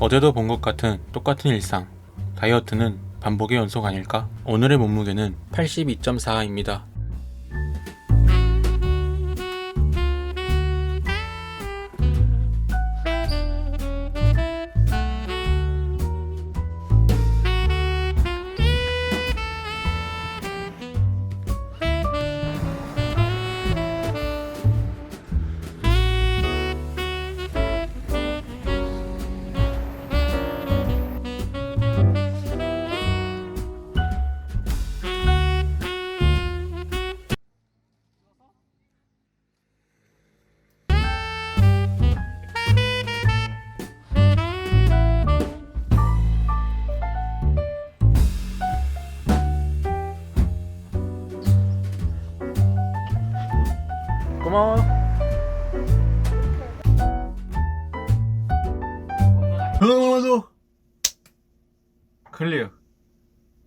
어제도 본 것 같은 똑같은 일상. 다이어트는 반복의 연속 아닐까? 오늘의 몸무게는 82.4입니다. 고마워. 클리어.